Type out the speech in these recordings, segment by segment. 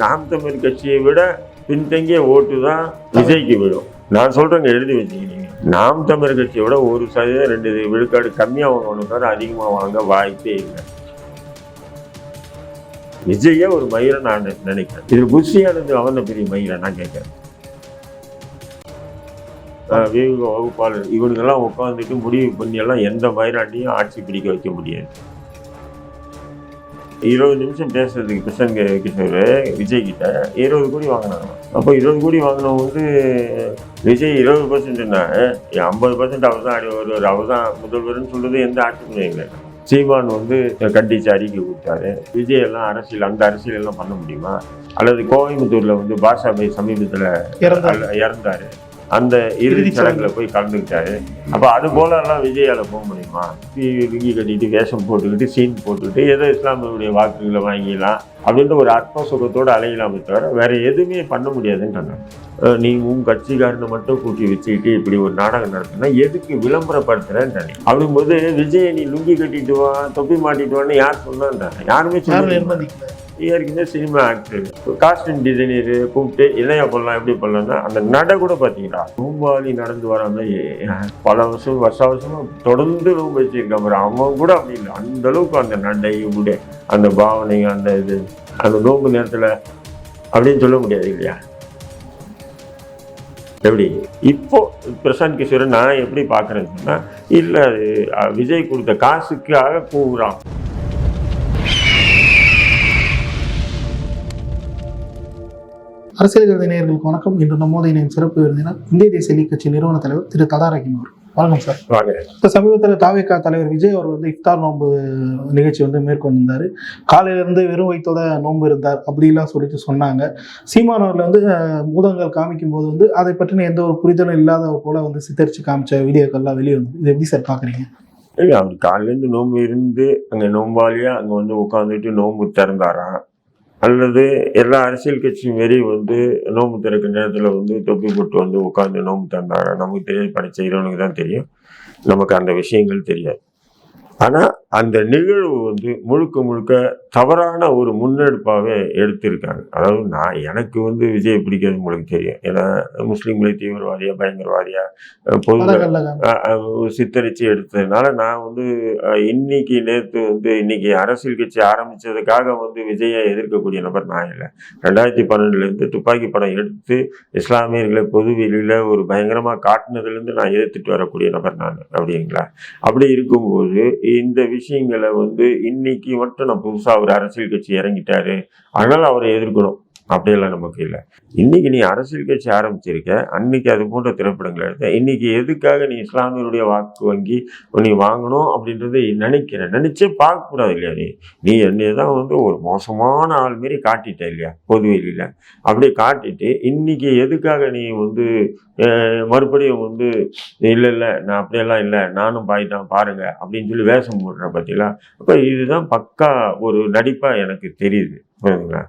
நாம் தமிழ் கட்சியை விட பின்தங்கிய ஓட்டு தான் விஜய்க்கு விடும் நான் சொல்றேங்க எழுதி வச்சுக்கிறீங்க. நாம் தமிழ் கட்சியை விட ஒரு சதவீதம் ரெண்டு விழுக்காடு கம்மியாக வாங்கணும் அதிகமாக வாங்க வாய்ப்பே இல்லை. விஜயே ஒரு மயிரை நான் நினைக்கிறேன். இது புஷியானது அவன பெரிய மயிரை நான் கேட்கறேன். வேக வகுப்பாளர். இவனுங்கெல்லாம் உட்காந்துட்டு முடிவு பண்ணி எல்லாம் எந்த மயிராண்டியும் ஆட்சி பிடிக்க வைக்க முடியாது. இருபது நிமிஷம் பேசுறதுக்கு பிரசங்க கிஷோர் விஜய் கிட்ட இருபது கோடி வாங்கினாங்க அப்போ இருபது கோடி வாங்கினவங்க வந்து விஜய் இருபது பர்சன்ட்னா ஐம்பது பர்சன்ட் அவர் தான் வருவார் அவர் தான் முதல்வர்னு சொல்றது எந்த ஆட்சியும் இல்லை சீமான் வந்து கண்டிச்சு அறிக்கை கொடுத்தாரு விஜய் எல்லாம் அரசியல் அந்த அரசியல் எல்லாம் பண்ண முடியுமா அல்லது கோயம்புத்தூர்ல வந்து பாஷாபாய் சமீபத்தில் இறந்தார் இறந்தாரு அந்த இறுதி சடங்குல போய் கலந்துக்கிட்டாரு. அப்ப அது போல எல்லாம் விஜயால போக முடியுமா? லுங்கி கட்டிட்டு வேஷம் போட்டுக்கிட்டு சீன் போட்டுக்கிட்டு ஏதோ இஸ்லாமியருடைய வாக்குகளை வாங்கிடலாம். அப்படின்ற ஒரு அற்ப சுகத்தோட அலையலாமே தவிர வேற எதுவுமே பண்ண முடியாதுன்னு சொன்னாங்க. அஹ் நீ உன் கட்சிக்காரனை மட்டும் கூட்டி வச்சுக்கிட்டு இப்படி ஒரு நாடகம் நடத்தினா எதுக்கு விளம்பரப்படுத்துறேன்னு அப்படிங்கும்போது விஜயை நீ லுங்கி கட்டிட்டு வா தொப்பி மாட்டிட்டு வான்னு யார் சொன்னான்றாங்க? யாருமே சொல்லி ஏற்கனவே சினிமா ஆக்டர் காஸ்டியூம் டிசைனர் கூப்பிட்டு இல்லையா பண்ணலாம் எப்படி பண்ணலாம்னா அந்த நடை கூட பார்த்தீங்களா நோம்பாளி நடந்து வராம பல வருஷம் வருஷ வருஷமா தொடர்ந்து நோம்பு வச்சிருக்கான் பாரு அவன் கூட அப்படி இல்லை. அந்த அளவுக்கு அந்த நடை உடை அந்த பாவனை அந்த இது அந்த நோம்பு நேரத்தில் அப்படின்னு சொல்ல முடியாது இல்லையா? எப்படி? இப்போ பிரசாந்த் கிஷோரை நான் எப்படி பார்க்குறேன்னு சொன்னால் இல்லை விஜய் கொடுத்த காசுக்காக கூவுறான். அரசியல் கருதி நேயர்களுக்கு வணக்கம். இன்று நம்மோடு இணையம் சிறப்பு விருந்தினர் இந்திய தேசிய லீக் கட்சி நிறுவன தலைவர் திரு ததாரகிம் அவர்கள். வணக்கம் சார். இப்போ சமீபத்தில் தாவேகா தலைவர் விஜய் அவர் வந்து இஃப்தார் நோன்பு நிகழ்ச்சி வந்து மேற்கொண்டிருந்தார் காலையிலேருந்து வெறும் வயிற்றோட நோன்பு இருந்தார் அப்படிலாம் சொல்லிட்டு சொன்னாங்க. சீமானவர்கள் வந்து அஹ், பூதங்கள் காமிக்கும் போது வந்து அதை பற்றின எந்த ஒரு புரிதலும் இல்லாத போல வந்து சித்தரித்து காமிச்ச வீடியோக்கள்லாம் வெளியே வந்து இது எப்படி சார் பார்க்குறீங்க? இல்லை அவர் காலையிலேருந்து நோன்பு இருந்து அங்கே நோம்பாளியா அங்கே வந்து உட்காந்துட்டு நோன்பு திறந்தாராம் அல்லது எல்லா அரசியல் கட்சியும் மாரி வந்து நோம்பு திறக்கிற நேரத்தில் வந்து தொப்பி போட்டு வந்து உட்காந்து நோம்பு தந்தாங்க நமக்கு தெரியாது பணி செய்கிறவனுக்கு தான் தெரியும். நமக்கு அந்த விஷயங்கள் தெரியாது. ஆனால் அந்த நிகழ்வு வந்து முழுக்க முழுக்க தவறான ஒரு முன்னெடுப்பாகவே எடுத்திருக்காங்க. அதாவது நான் எனக்கு வந்து விஜய் பிடிக்கிறது உங்களுக்கு தெரியும். ஏன்னா முஸ்லீம்களை தீவிரவாதியா பயங்கரவாதியா பொது சித்தரிச்சு எடுத்ததுனால நான் வந்து இன்னைக்கு நேற்று வந்து இன்னைக்கு அரசியல் கட்சி ஆரம்பிச்சதுக்காக வந்து விஜயை எதிர்க்கக்கூடிய நபர் நான் இல்லை. ரெண்டாயிரத்தி பன்னெண்டுலேருந்து துப்பாக்கி படம் எடுத்து இஸ்லாமியர்களை பொது வெளியில ஒரு பயங்கரமாக காட்டினதுலேருந்து நான் எதிர்த்துட்டு வரக்கூடிய நபர் நான் அப்படிங்களா? அப்படி இருக்கும்போது இந்த விஷயங்களை வந்து இன்னைக்கு மட்டும் நான் புதுசாக ஒரு அரசியல் கட்சி இறங்கிட்டாரு. ஆனால் அவரை எதிர்க்கணும் அப்படியெல்லாம் நமக்கு இல்லை. இன்னைக்கு நீ அரசியல் கட்சி ஆரம்பிச்சிருக்க அன்னைக்கு அது போன்ற திரைப்படங்கள் எடுத்த இன்னைக்கு எதுக்காக நீ இஸ்லாமியருடைய வாக்கு வங்கி நீ வாங்கணும் அப்படின்றத நினைக்கிற நினைச்சே பார்க்க கூடாது இல்லையா நீ? நீ என்னைய தான் வந்து ஒரு மோசமான ஆள் மாரி காட்டிட்ட இல்லையா? பொதுவெளியில. அப்படியே காட்டிட்டு இன்னைக்கு எதுக்காக நீ வந்து மறுபடியும் வந்து இல்லை இல்லை நான் அப்படியெல்லாம் இல்லை நானும் பாய் தான் பாருங்க அப்படின்னு சொல்லி வேஷம் போடுறேன் பார்த்தீங்களா அப்போ இதுதான் பக்கா ஒரு நடிப்பாக எனக்கு தெரியுது. புரியுதுங்களா?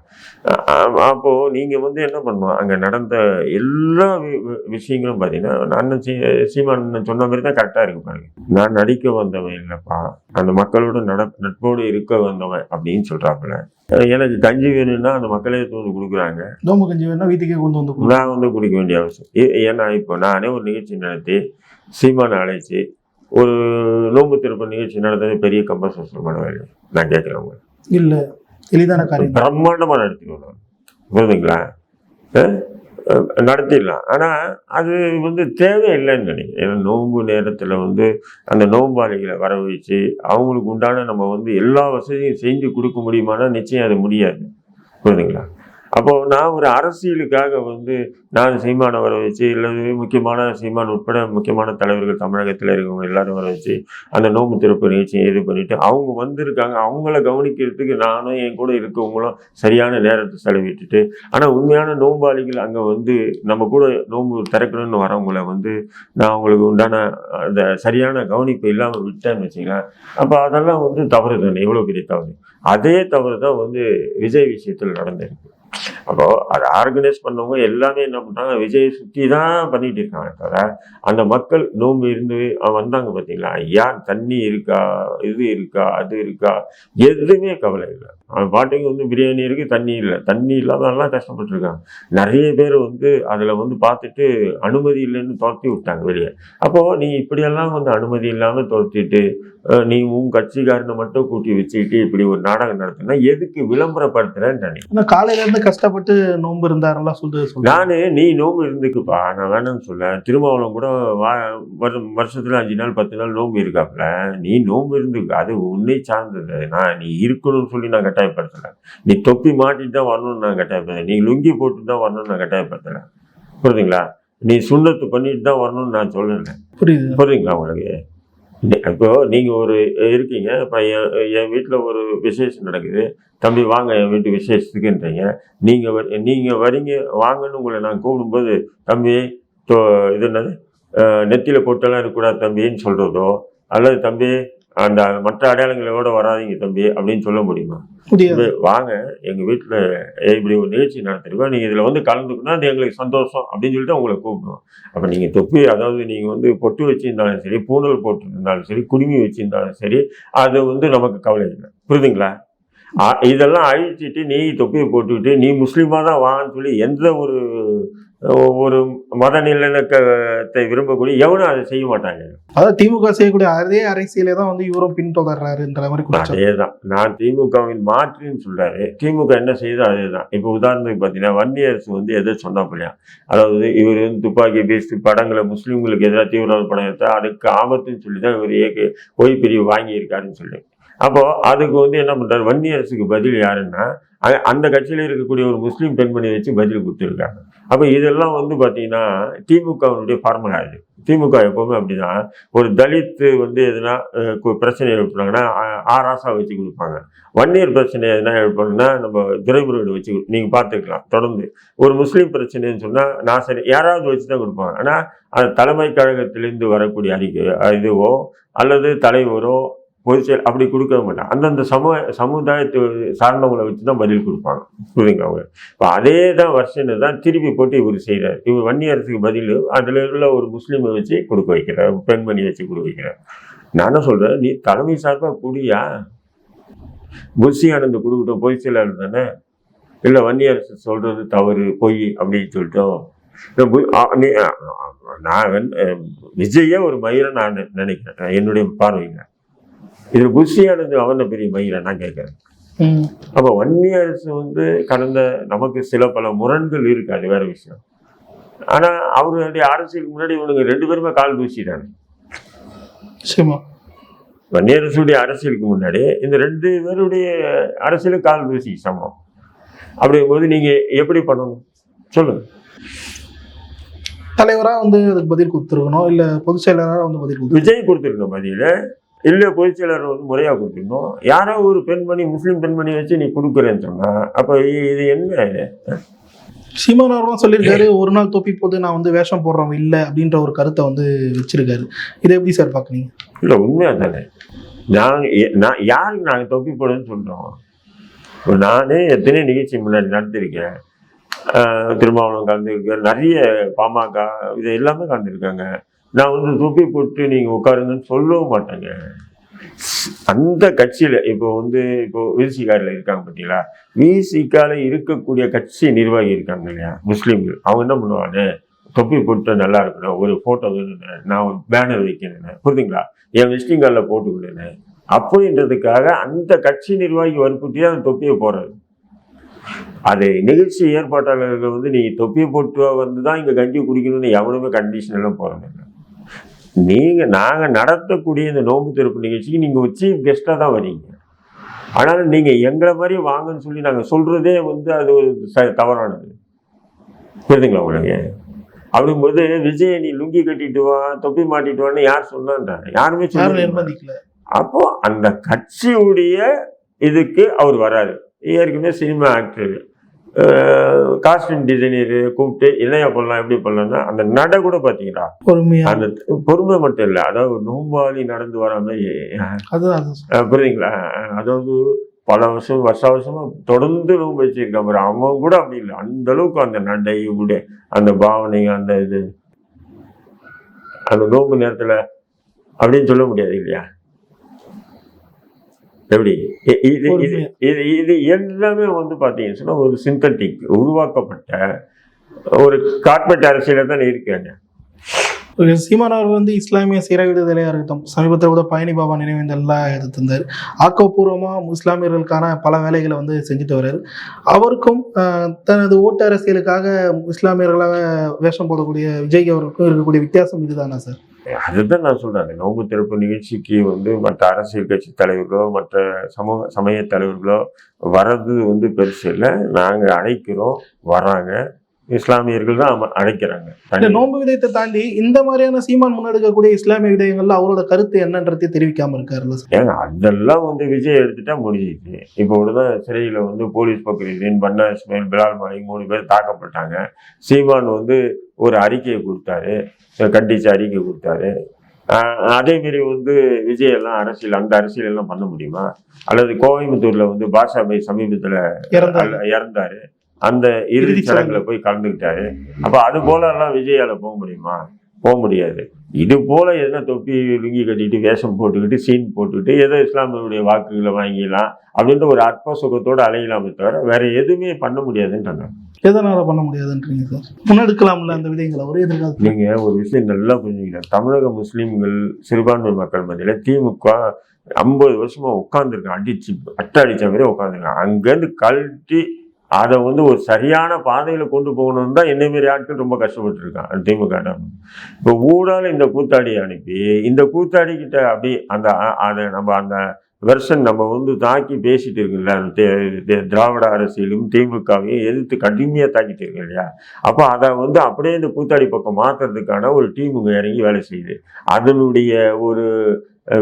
அஹ் அப்போ நீங்க வந்து என்ன பண்ணணும் அங்க நடந்த எல்லா வி- விஷயங்களும் பாத்தீங்கன்னா அண்ணன் சீ சீமான் சொன்ன மாதிரி தான் கரெக்டா இருக்கு பாருங்க. நான் நடிக்க வந்தவன் இல்லப்பா அந்த மக்களோட நட நட்போடு இருக்க வந்தவன் அப்படின்னு சொல்றாப்புல. அஹ் எனக்கு கஞ்சி வேணும்னா அந்த மக்களே தூண்டு கொடுக்குறாங்க. நோம்பு கஞ்சி வேணா வீட்டுக்கே கொண்டு வந்து. நான் வந்து குடிக்க வேண்டிய அவசியம். ஏன்னா இப்போ நானே ஒரு நிகழ்ச்சி நடத்தி சீமானை அழைச்சி ஒரு நோன்பு திறப்பு நிகழ்ச்சி நடந்தது பெரிய கம்பல்சமான வேலை நான் கேட்குறேன் இல்ல. எளிதான காரியம். பிரம்மாண்டமாக நடத்திடுவோம் புரியுதுங்களா? நடத்திடலாம். ஆனால் அது வந்து தேவையில்லைன்னு நினைக்கிறேன். ஏன்னா நோன்பு நேரத்தில் வந்து அந்த நோம்பாளிகளை வர வச்சு அவங்களுக்கு உண்டான நம்ம வந்து எல்லா வசதியும் செஞ்சு கொடுக்க முடியுமானா நிச்சயம் அது முடியாது. புரியுதுங்களா? அப்போ நான் ஒரு அரசியலுக்காக வந்து நான் சீமானை வர வச்சு இல்லை முக்கியமான சீமான் உட்பட முக்கியமான தலைவர்கள் தமிழகத்தில் இருக்கவங்க எல்லாரும் வர வச்சு அந்த நோம்பு திறப்பு நிகழ்ச்சியை இது பண்ணிட்டு அவங்க வந்திருக்காங்க. அவங்கள கவனிக்கிறதுக்கு நானும் என் கூட இருக்கவங்களும் சரியான நேரத்தை செலவிட்டுட்டு ஆனால் உண்மையான நோம்பாளிகள் அங்கே வந்து நம்ம கூட நோம்பு திறக்கணும்னு வரவங்கள வந்து நான் அவங்களுக்கு உண்டான அந்த சரியான கவனிப்பு இல்லாமல் விட்டேன்னு வச்சுக்கலாம் அப்போ அதெல்லாம் வந்து தவறு தானே எவ்வளோ பெரிய தவறு. அதே தவறு தான் வந்து விஜய் விஷயத்தில் நடந்திருக்கு. அப்போ அதை ஆர்கனைஸ் பண்ணவங்க எல்லாமே என்ன பண்றாங்க விஜய் சுற்றி தான் பண்ணிட்டு இருக்காங்க தவிர அந்த மக்கள் நோம்பு இருந்து வந்தாங்க பார்த்தீங்களா ஏன் தண்ணி இருக்கா? இது இருக்கா? அது இருக்கா? எதுவுமே கவலை இல்லை. அவன் பாட்டுக்கு வந்து பிரியாணி இருக்கு தண்ணி இல்லை. தண்ணி இல்லாதெல்லாம் கஷ்டப்பட்டுருக்காங்க நிறைய பேர் வந்து அதில் வந்து பார்த்துட்டு அனுமதி இல்லைன்னு துரத்தி விட்டாங்க வெளியே. அப்போ நீ இப்படியெல்லாம் வந்து அனுமதி இல்லாமல் துரத்திட்டு நீ உன் கட்சிக்காரனை மட்டும் கூட்டி வச்சுக்கிட்டு இப்படி ஒரு நாடகம் நடத்தினா எதுக்கு விளம்பரப்படுத்துறேன்னு நினைக்கிறேன். ஆனா காலையில இருந்து கஷ்டப்பட்டு நோன்பு இருந்தாரெல்லாம் சொல்றாங்க நானு நீ நோம்பு இருந்துக்குப்பா. நான் வேணும்னு சொல்ல. திருமாவளம் கூட வா வரு- வருஷத்துல அஞ்சு நாள் பத்து நாள் நோம்பு இருக்காப்புல. நீ நோம்பு இருந்துக்கு அது உன்னை சார்ந்தது. நான் நீ இருக்கணும்னு சொல்லி நான் கட்டாயப்படுத்தல நீ தொப்பி மாட்டிட்டு தான் வரணும்னு நான் கட்டாயப்படுத்தல நீ லுங்கி போட்டு தான் வரணும்னு நான் கட்டாயப்படுத்தல புரியுதுங்களா? நீ சுண்ணத்து பண்ணிட்டு தான் வரணும்னு நான் சொல்லலை புரியுது. புரியுதுங்களா உங்களுக்கு? இப்போ நீங்க ஒரு இருக்கீங்க. இப்போ என் என் வீட்டில் ஒரு விசேஷம் நடக்குது. தம்பி வாங்க என் வீட்டு விசேஷத்துக்குன்றீங்க. நீங்க வ- நீங்க வரீங்க வாங்கன்னு உங்களை நான் கூப்பிடும்போது தம்பி தோ இது என்னது? நெத்தியில பொட்டெல்லாம் இருக்கக்கூடாது தம்பின்னு சொல்றதோ? அல்லது தம்பி அந்த மற்ற அடையாளங்களோட வராதீங்க தம்பி அப்படின்னு சொல்ல முடியுமா? வாங்க. எங்க வீட்டுல இப்படி ஒரு நிகழ்ச்சி நடத்திருக்கோம் நீங்க இதுல வந்து கலந்துக்கணும் அது எங்களுக்கு சந்தோஷம் அப்படின்னு சொல்லிட்டு உங்களை கூப்பிடுவோம். அப்ப நீங்க தொப்பி அதாவது நீங்க வந்து பொட்டு வச்சிருந்தாலும் சரி பூணல் போட்டிருந்தாலும் சரி குடுமி வச்சிருந்தாலும் சரி அது வந்து நமக்கு கவலை இல்லை. புரியுதுங்களா? இதெல்லாம் அழிச்சிட்டு நீ தொப்பியை போட்டுக்கிட்டு நீ முஸ்லீமா தான் வான்னு சொல்லி எந்த ஒரு ஒரு மத நிலநக்கத்தை விரும்பக்கூடிய எவனும் அதை செய்ய மாட்டாங்க. அதாவது திமுக செய்யக்கூடிய அதே அரசியலே தான் வந்து இவரும் பின்தொடர்றாருன்ற மாதிரி குற்றம் அதேதான். நான் திமுகவின் மாற்றுன்னு சொல்றாரு. திமுக என்ன செய்யுதோ அதேதான். இப்போ உதாரணத்துக்கு பார்த்தீங்கன்னா வன்னியரசு வந்து எதை சொன்னாப்பில்லையா அதாவது இவர் வந்து துப்பாக்கி பேசி படங்களை முஸ்லீம்களுக்கு எதிராக தீவிரவாத படம் எடுத்தா அதுக்கு ஆபத்துன்னு சொல்லி தான் இவர் ஏக ஓய் பிரிவு வாங்கியிருக்காருன்னு சொல்லி. அப்போ அதுக்கு வந்து என்ன பண்றாரு? வன்னியரசுக்கு பதில் யாருன்னா அந்த கட்சியில இருக்கக்கூடிய ஒரு முஸ்லீம் பெண்மணி வச்சு பதில் கொடுத்துருக்காங்க. அப்போ இதெல்லாம் வந்து பார்த்தீங்கன்னா திமுகவினுடைய ஃபார்முலா இது திமுக எப்போவுமே அப்படின்னா ஒரு தலித்து வந்து எதுனா கு- பிரச்சனை எழுப்புனாங்கன்னா ஆ- வச்சு கொடுப்பாங்க. வன்னியர் பிரச்சனை எதுனா எழுப்பணும்னா நம்ம துரைமுருகன் வச்சு நீங்கள் பார்த்துக்கலாம் தொடர்ந்து. ஒரு முஸ்லீம் பிரச்சனைன்னு சொன்னால் நான் சரி யாராவது வச்சு தான் கொடுப்பாங்க. ஆனால் அது தலைமை கழகத்திலேருந்து வரக்கூடிய அறிக்கை இதுவோ அல்லது தலைவரோ பொதுச்செயல் அப்படி கொடுக்க மாட்டாங்க. அந்தந்த சமூக சமுதாயத்தை சார்ந்தவங்களை வச்சு தான் பதில் கொடுப்பாங்க. புரியுங்க அவங்க? இப்போ அதே தான் வருஷன்னு தான் திருப்பி போட்டு இவர் செய்கிறார் இவர் வன்னியரசுக்கு பதில் அதில் உள்ள ஒரு முஸ்லீமை வச்சு கொடுக்க வைக்கிறார் பெண்மணி வச்சு கொடுக்க வைக்கிறார். நான் என்ன சொல்கிறேன் நீ தலைமை சார்பாக குடியா? புஷி ஆனந்த் கொடுக்கட்டும் பொய் செயலாளர் தானே? இல்லை வன்னியரசு சொல்கிறது தவறு பொய் அப்படின்னு சொல்லிட்டோம். நீ நான் வந்து, விஜயே ஒரு மயிரை நான் நினைக்கிறேன். என்னுடைய பார்வைங்க இதில் புஷி ஆனந்த் அவன பெரிய மயிரை நான் கேட்குறேன். அப்போ வன்னிய அரசு வந்து கடந்த நமக்கு சில பல முரண்கள் இருக்கு அது வேற விஷயம். ஆனா அவருடைய அரசியலுக்கு முன்னாடி இவனுங்க ரெண்டு பேருமே கால் தூசிட்டாங்க நிச்சயமா வன்னிய அரசுடைய அரசியலுக்கு முன்னாடி இந்த ரெண்டு பேருடைய அரசியலுக்கு கால் தூசி சமம். அப்படிங்கும்போது நீங்க எப்படி பண்ணணும்? சொல்லுங்க. தலைவரா வந்து அதுக்கு பதில் கொடுத்துருக்கணும் இல்ல பொதுச் செயலாளரா வந்து பதில் கொடுத்து விஜய் கொடுத்துருக்க பதில இல்ல பொதுச் செயலர் வந்து முறையா கொடுத்துருக்கணும் யாரோ ஒரு பெண்மணி முஸ்லீம் பெண்மணி வச்சு நீ கொடுக்குறேன்னு சொன்னா அப்ப இது என்ன? சீமான் அவர்களும் சொல்லியிருக்காரு ஒரு நாள் தொப்பி போது நான் வந்து வேஷம் போடுறவன் இல்லை அப்படின்ற ஒரு கருத்தை வந்து வச்சிருக்காரு. இதை எப்படி சார் பாக்குறீங்க இல்லை உண்மையா தானே. நாங்கள் நான் யாருக்கு நாங்கள் தொப்பி போடுன்னு சொல்கிறோம் இப்போ நானே எத்தனை நிகழ்ச்சி முன்னாடி நடத்திருக்கேன் ஆஹ் திருமாவளவன் கலந்துருக்கேன் நிறைய பாமக இது எல்லாமே கலந்துருக்காங்க. நான் வந்து தொப்பி போட்டு நீங்கள் உட்காருங்கன்னு சொல்லவும் மாட்டேங்க. அந்த கட்சியில் இப்போ வந்து இப்போ விசிகாரில் இருக்காங்க பார்த்தீங்களா? விசிகால இருக்கக்கூடிய கட்சி நிர்வாகி இருக்காங்க இல்லையா? முஸ்லீம்கள். அவங்க என்ன பண்ணுவாங்க? தொப்பி போட்டு நல்லா இருக்கணும். ஒரு ஃபோட்டோ வேணும்னு. நான் ஒரு பேனர் வைக்கணும்னு. புரியுதுங்களா? என் விசிட்டிங் கார்டில் போட்டு அப்படின்றதுக்காக அந்த கட்சி நிர்வாகி வற்புறுத்தி தான் அந்த தொப்பியை போடுறது அது நிகழ்ச்சி ஏற்பாட்டாளர்கள் வந்து நீங்கள் தொப்பியை போட்டு வந்து தான் இங்கே கஞ்சி குடிக்கணும்னு எவனுமே கண்டிஷன் எல்லாம் போகிறதில்ல நீங்க நாங்க நடத்தக்கூடிய இந்த நோன்பு திறப்பு நிகழ்ச்சிக்கு நீங்க ஒரு சீஃப் கெஸ்டா தான் வரீங்க. ஆனாலும் நீங்க எங்களை மாதிரி வாங்கன்னு சொல்லி நாங்க சொல்றதே வந்து அது ஒரு ச- தவறானது. புரியுதுங்களா உங்களுக்கு? அப்படிங்கும்போது விஜய் நீ லுங்கி கட்டிட்டு வா தொப்பி மாட்டிட்டு வான்னு யார் சொன்னான்றா யாருமே சொல்ல அப்போ அந்த கட்சியுடைய இதுக்கு அவர் வராரு. ஏற்கனவே சினிமா ஆக்டர் காஸ்டியூம் டிசைனர் கூப்பிட்டு என்னையா பண்ணலாம் எப்படி பண்ணலாம்னா அந்த நட கூட பார்த்தீங்களா? பொறுமையா. அந்த பொறுமை மட்டும் இல்லை அதாவது ஒரு நோம்பாளி நடந்து வர மாதிரி. புரியுதுங்களா? அதாவது பல வருஷம் வருஷ வருஷமா தொடர்ந்து நோன்பு வச்சிருக்கான் பாரு அவன் கூட அப்படி இல்லை. அந்த அளவுக்கு அந்த நடை உடைய அந்த பாவனை அந்த இது அந்த நோன்பு நேரத்துல அப்படின்னு சொல்ல முடியாது இல்லையா? எப்படி? இது இது இது எல்லாமே வந்து பார்த்தீங்கன்னு சொன்னா ஒரு சிந்தட்டிக் உருவாக்கப்பட்ட ஒரு கார்பரேட் அரசியல தான் இருக்காங்க சீமான் அவர்கள் வந்து இஸ்லாமிய சிறை விடுதலையாக இருக்கட்டும் சமீபத்தில் கூட பழனி பாபா நினைவேந்தல்லாம் எடுத்திருந்தார் ஆக்கப்பூர்வமாக இஸ்லாமியர்களுக்கான பல வேலைகளை வந்து செஞ்சுட்டு வர்றாரு. அவருக்கும் தனது ஓட்டு அரசியலுக்காக இஸ்லாமியர்களாக வேஷம் போடக்கூடிய விஜய் அவர்களுக்கும் இருக்கக்கூடிய வித்தியாசம் இதுதானா சார்? அதுதான் நான் சொல்கிறேன் அந்த நோன்பு திறப்பு நிகழ்ச்சிக்கு வந்து மற்ற அரசியல் கட்சி தலைவர்களோ மற்ற சமூக சமய தலைவர்களோ வர்றது வந்து பெருசு இல்லை. நாங்கள் அழைக்கிறோம் வராங்க இஸ்லாமியர்கள் தான் அழைக்கிறாங்க. இந்த நோன்பு விதயத்தை தாண்டி இந்த மாதிரியான சீமான் முன்னெடுக்கக்கூடிய இஸ்லாமிய விடயங்கள்ல அவரோட கருத்து என்னன்றதை தெரிவிக்காம இருக்காருல்ல ஏங்க அதெல்லாம் வந்து விஜய் எடுத்துட்டா முடிஞ்சிச்சு இப்போ தான் சிறையில் வந்து போலீஸ் பக்ரீதீன் பன்னா இஸ்மாயில் பிலால் மாலிக் மூணு பேர் தாக்கப்பட்டாங்க. சீமான் வந்து ஒரு அறிக்கையை கொடுத்தாரு. கண்டிச்சு அறிக்கை கொடுத்தாரு. ஆஹ் அதே மாரி வந்து விஜய் எல்லாம் அரசியல் அந்த அரசியல் எல்லாம் பண்ண முடியுமா? அல்லது கோயம்புத்தூர்ல வந்து பாஷாபாய் சமீபத்துல இறந்தாரு. அந்த இறுதிச் சடங்குல போய் கலந்துக்கிட்டாரு. அப்ப அது போல எல்லாம் விஜயால போக முடியுமா? போக முடியாது. இது போல என்ன தொப்பி லுங்கி கட்டிட்டு வேஷம் போட்டுக்கிட்டு சீன் போட்டுக்கிட்டு ஏதோ இஸ்லாமியருடைய வாக்குகளை வாங்கிடலாம் அப்படின்ற ஒரு அற்ப சுகத்தோட அலையலாமே தவிர வேற எதுவுமே பண்ண முடியாதுன்றாங்க எதனால பண்ண முடியாதுன்றீங்க சார் முன்னெடுக்கலாம்ல அந்த விடயங்களை ஒரு எதிர்காலத்தில். நீங்க ஒரு விஷயம் நல்லா புரிஞ்சுக்கணும் தமிழக முஸ்லீம்கள் சிறுபான்மை மக்கள் மத்தியில திமுக ஐம்பது வருஷமா உட்காந்துருக்கான் அடிச்சு அட்டை அடிச்ச மாதிரி உட்காந்துருக்கான் அங்கேருந்து கழட்டி அதை வந்து ஒரு சரியான பாதையில் கொண்டு போகணும்னு தான் என்னமாரி ஆட்கள் ரொம்ப கஷ்டப்பட்டுருக்கான் திமுக இப்போ ஊடால் இந்த கூத்தாடியை அனுப்பி இந்த கூத்தாடிக்கிட்ட அப்படி அந்த அதை நம்ம அந்த வெர்ஷன் நம்ம வந்து தாக்கி பேசிட்டு இருக்குல்ல அந்த தே- திராவிட அரசியலும் திமுகவையும் எதிர்த்து கடுமையாக தாக்கிட்டு இருக்கு இல்லையா? அப்போ அதை வந்து அப்படியே இந்த கூத்தாடி பக்கம் மாத்துறதுக்கான ஒரு டீமுங்க இறங்கி வேலை செய்யுது. அதனுடைய ஒரு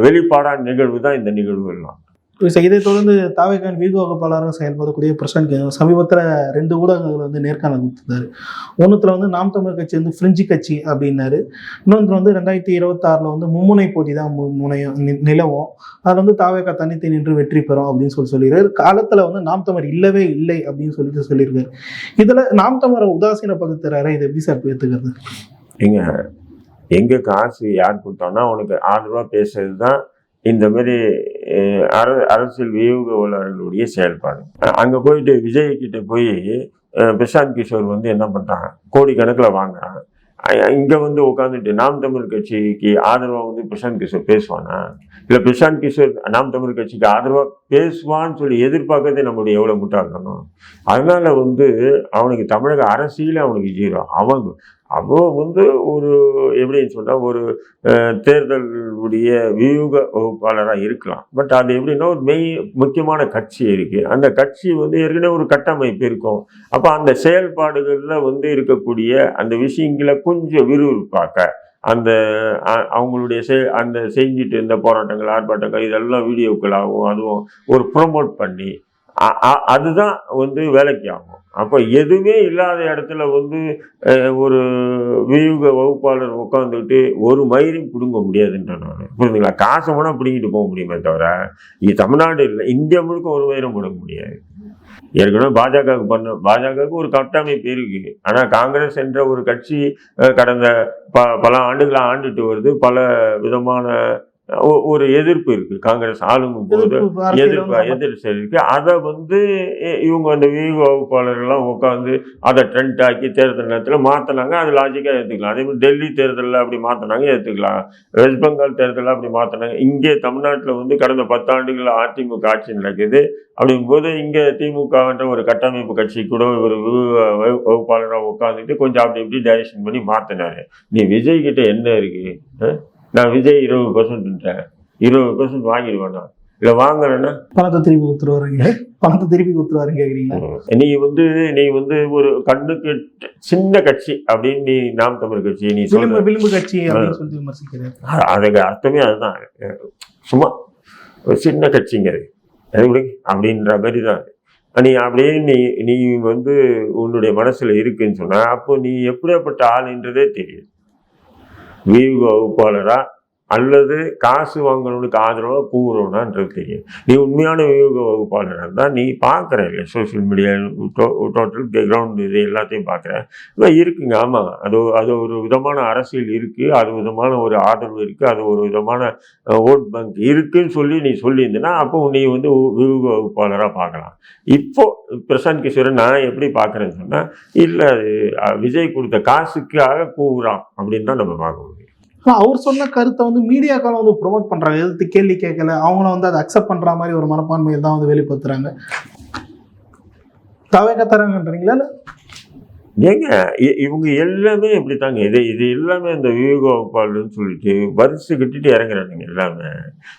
வெளிப்பாடான நிகழ்வு தான் இந்த நிகழ்வுகள்லாம். இதை தொடர்ந்து தாவேகான் வீகோகப்பாளராக செயல்படக்கூடிய பிரசாந்த் சமீபத்தில் ரெண்டு ஊடகங்கள் வந்து நேர்காணல் கொடுத்துருந்தாரு. ஒன்றுத்தில் வந்து நாம் தமிழ் கட்சி வந்து ஃப்ரிஞ்சு கட்சி அப்படின்னாரு. இன்னொன்று வந்து ரெண்டாயிரத்தி இருபத்தாறில் வந்து மும்முனை போட்டி தான் முனையும் நி- நிலவும். அதில் வந்து தாவேகா தனித்து நின்று வெற்றி பெறும் அப்படின்னு சொல்லி சொல்லியிருக்காரு. காலத்தில் வந்து நாம் தமிழ் இல்லவே இல்லை அப்படின்னு சொல்லிட்டு சொல்லியிருக்காரு. இதில் நாம் தமிழை உதாசீனப்படுத்துறாரு? இதை எப்படி சார் ஏற்றுக்கிறது எங்க எங்க காசு யார் கொடுத்தோன்னா உனக்கு ஆதரவா பேசுறது தான் இந்த மாதிரி அர அரசியல் வியூகவலர்களுடைய செயல்பாடு. அங்கே போயிட்டு விஜய் கிட்ட போய் பிரசாந்த் கிஷோர் வந்து என்ன பண்ணுறாங்க கோடிக்கணக்கில் வாங்குறான் இங்கே வந்து உட்காந்துட்டு நாம் தமிழ் கட்சிக்கு ஆதரவாக வந்து பிரசாந்த் கிஷோர் பேசுவானா? இல்லை பிரசாந்த் கிஷோர் நாம் தமிழ் கட்சிக்கு ஆதரவாக பேசுவான்னு சொல்லி எதிர்பார்க்கறதே நம்மளுடைய முட்டாக இருக்கணும் அதனால வந்து அவனுக்கு தமிழக அரசியல் அவனுக்கு ஜீரோ. அவங்க அப்போ வந்து ஒரு எப்படின்னு சொன்னால் ஒரு தேர்தலுடைய வியூக வகுப்பாளராக இருக்கலாம். பட் அது எப்படின்னா ஒரு மெய் முக்கியமான கட்சி இருக்குது அந்த கட்சி வந்து ஏற்கனவே ஒரு கட்டமைப்பு இருக்கும். அப்போ அந்த செயல்பாடுகளில் வந்து இருக்கக்கூடிய அந்த விஷயங்களை கொஞ்சம் விறுவிறுப்பாக்க அந்த அ- அவங்களுடைய செய் அந்த செஞ்சுட்டு இருந்த போராட்டங்கள் ஆர்ப்பாட்டங்கள் இதெல்லாம் வீடியோக்களாகவும் அதுவும் ஒரு ப்ரொமோட் பண்ணி அதுதான் வந்து வேலைக்கு ஆகும் அப்போ எதுவுமே இல்லாத இடத்துல வந்து ஒரு வியூக வகுப்பாளர் உட்காந்துக்கிட்டு ஒரு மயிரையும் பிடுங்க முடியாதுன்ற நான். புரிஞ்சுங்களா? காசை வேணால் பிடிங்கிட்டு போக முடியுமே தவிர இது தமிழ்நாடு இல்லை. இந்தியா முழுக்க ஒரு மயிரும் பிடுங்க முடியாது. ஏற்கனவே பாஜகவுக்கு பண்ண பாஜகவுக்கு ஒரு கட்டமைப்பு இருக்கு. ஆனால் காங்கிரஸ் என்ற ஒரு கட்சி கடந்த ப பல ஆண்டுகளாக ஆண்டுட்டு வருது. பல விதமான ஒரு எதிர்ப்பு இருக்கு. காங்கிரஸ் ஆளுங்கும் போது எதிர்ப்பு எதிர்ப்பு இருக்கு. அதை வந்து இவங்க அந்த வகுப்பாளர்கள்லாம் உட்காந்து அதை ட்ரெண்ட் ஆக்கி தேர்தல் நேரத்தில் மாற்றினாங்க அது லாஜிக்காக ஏற்றுக்கலாம் அதே மாதிரி டெல்லி தேர்தலில் அப்படி மாற்றினாங்க ஏற்றுக்கலாம் வெஸ்ட் பெங்கால் தேர்தலில் அப்படி மாற்றினாங்க இங்கே தமிழ்நாட்டில் வந்து கடந்த பத்தாண்டுகள் அதிமுக ஆட்சி நடக்குது. அப்படிங்கும்போது இங்கே திமுகன்ற ஒரு கட்டமைப்பு கட்சி கூட ஒரு வகுப்பாளராக உட்காந்துட்டு கொஞ்சம் அப்படி இப்படி டைரக்ஷன் பண்ணி மாற்றினாரு நீ விஜய் கிட்ட என்ன இருக்கு? நான் விஜய் இருபது பர்சன்ட்ன்றேன் இருபது பர்சன்ட் வாங்கிடுவேண்ணா இல்லை வாங்குறேன்னா? பணத்தை திருப்பி கொடுத்துருவாருங்க பணத்தை திருப்பி கொடுத்துருவாருன்னு கேட்குறீங்களா நீ வந்து நீ வந்து ஒரு கண்ணுக்கு சின்ன கட்சி அப்படின்னு நீ நாம் தமிழ் கட்சி நீ சொல்ற. விளிம்பு கட்சி அப்படின்னு சொல்லிட்டு விமர்சிக்கிறாரு. அ- அதுக்கு அர்த்தமே அதுதான். சும்மா ஒரு சின்ன கட்சிங்க அது அப்படின்ற மாதிரி தான் நீ அப்படியே நீ நீ வந்து உன்னுடைய மனசுல இருக்குன்னு சொன்னா அப்போ நீ எப்படியாப்பட்ட ஆளுன்றதே தெரியும் வியூக வகுப்பாளராக அல்லது காசு வாங்கணும்னுக்கு ஆதரவாக கூறுறவனான்றது தெரியும். நீ உண்மையான வியூக வகுப்பாளராக இருந்தால் நீ பார்க்குற இல்லையா சோஷியல் மீடியா டோட்டல் கிரவுண்ட் இது எல்லாத்தையும் பார்க்குற. இல்லை இருக்குங்க. ஆமாம் அது அது ஒரு விதமான அரசியல் இருக்குது அது விதமான ஒரு ஆதரவு இருக்குது அது ஒரு விதமான ஓட் பேங்க் இருக்குன்னு சொல்லி நீ சொல்லியிருந்தேன்னா அப்போ நீ வந்து வியூக வகுப்பாளராக பார்க்கலாம். இப்போ பிரசாந்த் கிஷோரை நான் எப்படி பார்க்குறேன்னு சொன்னால் இல்லை விஜய் கொடுத்த காசுக்காக கூவுறான் அப்படின்னு தான் நம்ம பார்க்க முடியும். அவர் சொன்ன கருத்தை வந்து மீடியாக்கால வந்து ப்ரொமோட் பண்றாங்க. எதிர்த்து கேள்வி கேட்கல. அவங்கள வந்து அதை அக்செப்ட் பண்ற மாதிரி ஒரு மனப்பான்மையை தான் வந்து வெளிப்படுத்துறாங்க. தவேக தராங்கன்றீங்களா இல்ல? ஏங்க இ- இவங்க எல்லாமே இப்படி தாங்க இது இது எல்லாமே இந்த விவேகோபால்னு சொல்லிட்டு வரிசை கட்டிட்டு இறங்குறானுங்க எல்லாமே.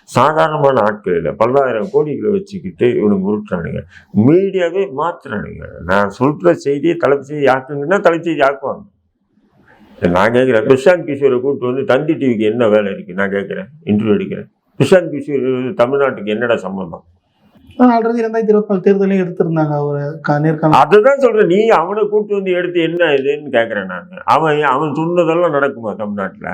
சாதாரணமான ஆட்கள் இல்லை. பல்லாயிரம் கோடிகளை வச்சுக்கிட்டு இவனுக்கு உருட்டுறானுங்க மீடியாவே மாத்துறானுங்க. நான் சொல்கிற செய்தியை தலைப்பு செய்தி ஆக்குங்கன்னா தலைப்பு செய்தி ஆக்குவாங்க நான் கேட்குறேன். பிரசாந்த் கிஷோரை கூப்பிட்டு வந்து தந்தி டிவிக்கு என்ன வேலை இருக்கு? நான் கேட்குறேன். இன்டர்வியூ எடுக்கிறேன். பிரசாந்த் கிஷோர் தமிழ்நாட்டுக்கு என்னடா சம்பந்தம்? ஆல்ரெடி ரெண்டாயிரத்தி இருபத்தி நாலு தேர்தலையும் எடுத்திருந்தாங்க க- நேர்காணல். அதுதான் சொல்றேன். நீ அவனை கூப்பிட்டு வந்து எடுத்து என்ன இதுன்னு கேட்குறேன் நான். அவன் அவன் சொன்னதெல்லாம் நடக்குமா தமிழ்நாட்டில்?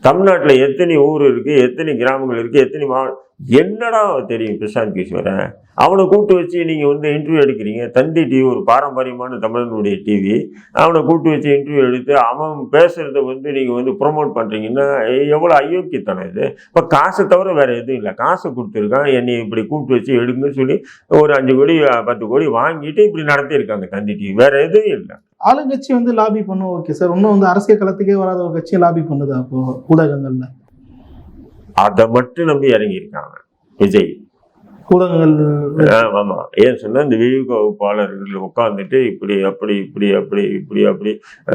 தமிழ்நாட்டில் எத்தனை ஊர் இருக்கு? எத்தனை கிராமங்கள் இருக்கு? எத்தனை மாவட்டம் என்னடா தெரியும் பிரசாந்த் கிஷோரன் அவனை கூப்பிட்டு வச்சு நீங்கள் வந்து இன்டர்வியூ எடுக்கிறீங்க. தந்தி டிவி ஒரு பாரம்பரியமான தமிழனுடைய டிவி அவனை கூப்பிட்டு வச்சு இன்டர்வியூ எடுத்து அவன் பேசுகிறத வந்து நீங்கள் வந்து ப்ரொமோட் பண்ணுறீங்கன்னா எவ்வளோ அயோக்கியத்தனம் இது? இப்போ காசை தவிர வேறு எதுவும் இல்லை. காசை கொடுத்துருக்கான். என்னை இப்படி கூப்பிட்டு வச்சு எடுங்கன்னு சொல்லி ஒரு அஞ்சு கோடி பத்து கோடி வாங்கிட்டு இப்படி நடத்தியிருக்காங்க தந்தி டிவி வேறு எதுவும் இல்லை. ஆளுங்கட்சி வந்து லாபி பண்ணும். ஓகே சார் இன்னும் வந்து அரசியல் களத்துக்கே வராத ஒரு கட்சி லாபி பண்ணுது அப்போ? ஊடகங்களில். அதை மட்டும் நம்பி இறங்கியிருக்காங்க. விஜய். ஊடகங்கள் ஆ- ஆமா. ஏன் சொன்னா இந்த வியூக வகுப்பாளர்கள் உட்காந்துட்டு இப்படி அப்படி இப்படி அப்படி இப்படி அப்படி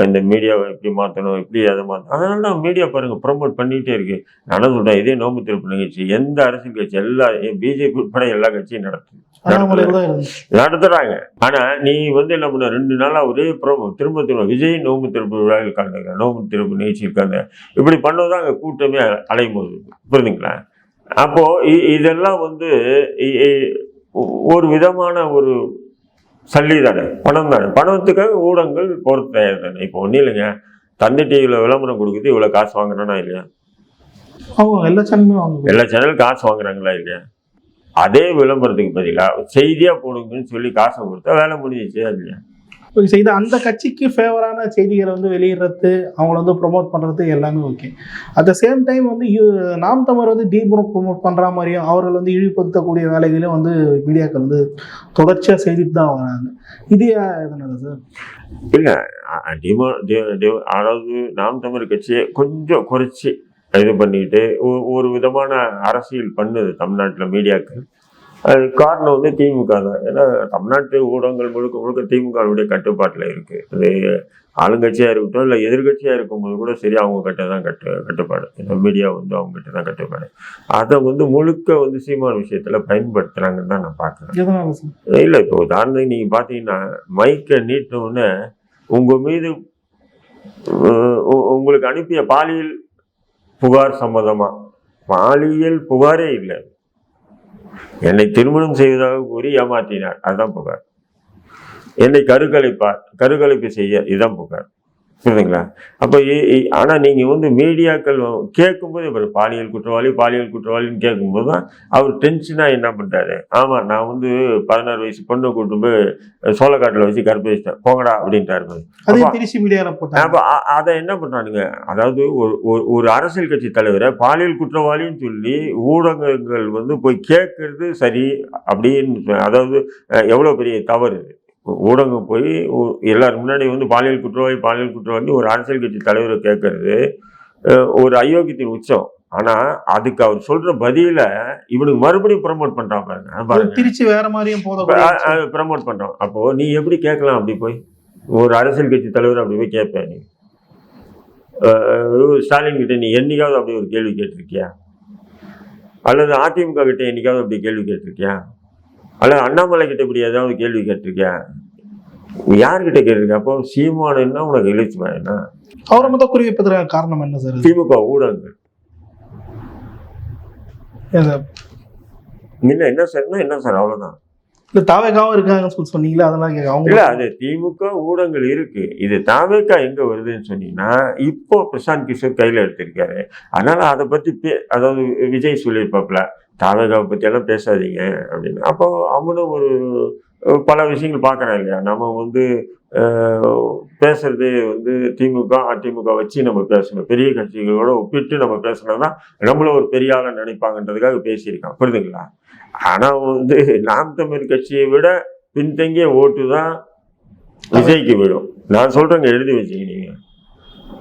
இந்த மீடியாவை இப்படி மாற்றணும் இப்படி அதை மாற்றணும் அதனால தான் மீடியா பாருங்க ப்ரோமோட் பண்ணிட்டே இருக்கு. நான் சொல்றேன் இதே நோம்பு திருப்பு நிகழ்ச்சி. எந்த அரசியல் கட்சி எல்லா பிஜேபி உட்பட எல்லா கட்சியும் நடத்துது. நடத்துறாங்க. ஆனா நீ வந்து என்ன பண்ண ரெண்டு நாளா ஒரே ப்ரோமோ திரும்ப திரும்ப விஜய் நோம்பு திருப்பு விழாவில் கலந்துக்கிறேன் நோம்பு திருப்பு நிகழ்ச்சியில் கலந்து இப்படி பண்ணதான் அங்க கூட்டமே அலையும் போது. புரியுதுங்களா அப்போ இதெல்லாம் வந்து ஒரு விதமான ஒரு சல்லி தானே பணம் தானே பணத்துக்காக ஊடகங்கள் பொறுத்து தானே இப்போ ஒன்றும் இல்லைங்க. தந்தி டிவியில் விளம்பரம் கொடுக்குது இவ்வளோ காசு வாங்குறானா இல்லையா? அவங்க எல்லா சேனலுமே எல்லா சேனலும் காசு வாங்குறாங்களா இல்லையா? அதே விளம்பரத்துக்கு பதிலாக செய்தியா போடுங்கன்னு சொல்லி காசை கொடுத்தா வேலை முடிஞ்சிச்சு இல்லையா? ஓகே இது அந்த கட்சிக்கு ஃபேவரான செய்திகளை வந்து வெளியிடுறது அவங்கள வந்து ப்ரொமோட் பண்ணுறது எல்லாமே okay at the same time வந்து யூ- நாம் தமிழ் வந்து டீ ப்ரொமோட் பண்ணுற மாதிரியும் அவர்கள் வந்து இழிவுபடுத்தக்கூடிய வேலைகளையும் வந்து மீடியாக்கள் வந்து தொடர்ச்சியாக செய்துட்டு தான் வராங்க. இது யா- எதனால சார் இல்லை அதாவது நாம் தமிழ் கட்சியை கொஞ்சம் குறைச்சி இது பண்ணிட்டு ஒ- ஒரு விதமான அரசியல் பண்ணுது தமிழ்நாட்டில் மீடியாக்கள். அது காரணம் வந்து திமுக தான். ஏன்னா தமிழ்நாட்டு ஊடகங்கள் முழுக்க முழுக்க திமுகவுடைய கட்டுப்பாட்டில் இருக்கு. அது ஆளுங்கட்சியாக இருக்கட்டும் இல்லை எதிர்கட்சியாக இருக்கும்போது கூட சரி அவங்க கிட்ட தான் கட்டு கட்டுப்பாடு. இந்த மீடியா வந்து அவங்க கிட்ட தான் கட்டுப்பாடு. அதை வந்து முழுக்க வந்து சீமான் விஷயத்தில் பயன்படுத்துகிறாங்கன்னு தான் நான் பார்க்குறேன். இல்லை இப்போ உதாரணத்துக்கு நீங்கள் பார்த்தீங்கன்னா மைக்கை நீட்டினோடனே உங்கள் மீது உங்களுக்கு அனுப்பிய பாலியல் புகார் சம்மதமா பாலியல் புகாரே இல்லை. என்னை திருமணம் செய்வதாக கூறி ஏமாற்றினார். அதுதான் புகார். என்னை கருக்கலைப்பார் கருக்கலைப்பு செய்ய இதுதான் புகார். புரியுதுங்களா? அப்போ ஆனால் நீங்கள் வந்து மீடியாக்கள் கேட்கும்போது இப்போ பாலியல் குற்றவாளி பாலியல் குற்றவாளின்னு கேட்கும்போது தான் அவர் டென்ஷனாக என்ன பண்ணுறாரு ஆமாம் நான் வந்து பதினாறு வயசு பொண்ணை கூட்டு போய் சோளக்காட்டில் வச்சு கற்பழிச்சிட்டேன் போங்கடா அப்படின்ட்டாரு அப்போ- அதை என்ன பண்ணுறானுங்க அதாவது ஒரு ஒரு- அரசியல் கட்சி தலைவரை பாலியல் குற்றவாளின்னு சொல்லி ஊடகங்கள் வந்து போய் கேட்கறது சரி அப்படின்னு அதாவது எவ்வளோ பெரிய தவறு ஊடகம் போய் எல்லாரும் முன்னாடி வந்து பாலியல் குற்றவாளி பாலியல் குற்றவாளி ஒரு அரசியல் கட்சி தலைவரை கேட்கறது ஒரு அயோக்கியத்தின் உச்சம். ஆனா அதுக்கு அவர் சொல்ற பதில இவனுக்கு மறுபடியும் ப்ரமோட் பண்றான் பாருங்க. திருச்சி வேற மாதிரியும் போத ப்ரமோட் பண்றோம் அப்போ நீ எப்படி கேட்கலாம் அப்படி போய்? ஒரு அரசியல் கட்சி தலைவர் அப்படி போய் கேட்பேன் நீ? ஸ்டாலின் கிட்ட நீ என்னைக்காவது அப்படி ஒரு கேள்வி கேட்டிருக்கியா? அல்லது அதிமுக கிட்ட என்னைக்காவது அப்படி கேள்வி கேட்டிருக்கியா? அல்லது அண்ணாமலை கிட்ட இப்படி ஏதாவது கேள்வி கேட்டிருக்கியா? யார்கிட்ட கேட்டிருக்க அப்போ சீமானுன்னா உனக்கு எழுச்சி என்ன? அவரை மொத்தம் குறிவைப்பதற்கான காரணம் என்ன சார்? திமுக ஊடகங்கள்? முன்ன என்ன சார்னா என்ன சார் அவ்வளவுதான். இந்த தாவேகாவும் இருக்காங்கன்னு சொல்லி சொன்னீங்களா? அதெல்லாம் கேட்க அவங்க இல்ல அது திமுக ஊடகங்கள் இருக்கு. இது தாவேக்கா எங்க வருதுன்னு சொன்னீங்கன்னா இப்போ பிரசாந்த் கிஷோர் கையில எடுத்திருக்காரு. அதனால அதை பத்தி பே- அதாவது விஜய் சொல்லியிருப்பாப்ல தாவேகாவை பற்றியெல்லாம் பேசாதீங்க அப்படின்னு. அப்போ அவனும் ஒரு பல விஷயங்கள் பார்க்குறான் இல்லையா? நம்ம வந்து பேசுகிறதே வந்து திமுக அதிமுக வச்சு நம்ம பேசணும். பெரிய கட்சிகளோட ஒப்பிட்டு நம்ம பேசணும்னா நம்மள ஒரு பெரிய ஆளை நினைப்பாங்கன்றதுக்காக பேசியிருக்கான். புரியுதுங்களா ஆனால் வந்து நாம் தமிழ் கட்சியை விட பின்தங்கிய ஓட்டு தான் விஜய்க்கு விடும் நான் சொல்கிறேங்க எழுதி வச்சுக்கினீங்க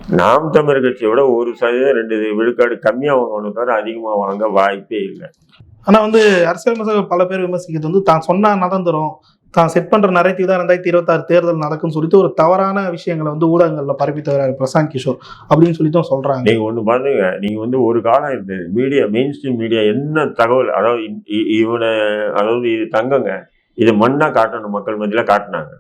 நாம் தமிழர் கட்சியை விட ஒரு சதவீதம் ரெண்டு விழுக்காடு கம்மியா வாங்கணும் தவிர அதிகமா வாங்க வாய்ப்பே இல்லை. ஆனா வந்து அரசியல் பல பேர் விமர்சிக்கிறது வந்து தான் சொன்னா நடந்துரும் தான் செட் பண்ற நரேட்டிவ் தான் ரெண்டாயிரத்தி இருபத்தாறு தேர்தல் நடக்கும்னு சொல்லிட்டு ஒரு தவறான விஷயங்களை வந்து ஊடகங்கள்ல பரப்பி தவறாரு பிரசாந்த் கிஷோர் அப்படின்னு சொல்லிட்டும் சொல்றாங்க. நீங்க ஒண்ணு பாருங்க நீங்க வந்து ஒரு காலம் இருந்தது மீடியா மெயின் ஸ்ட்ரீம் மீடியா என்ன தகவல்? அதாவது இவனை அதாவது இது தங்கங்க. இது மண்ணா காட்டணும் மக்கள் மத்தியில காட்டினாங்க.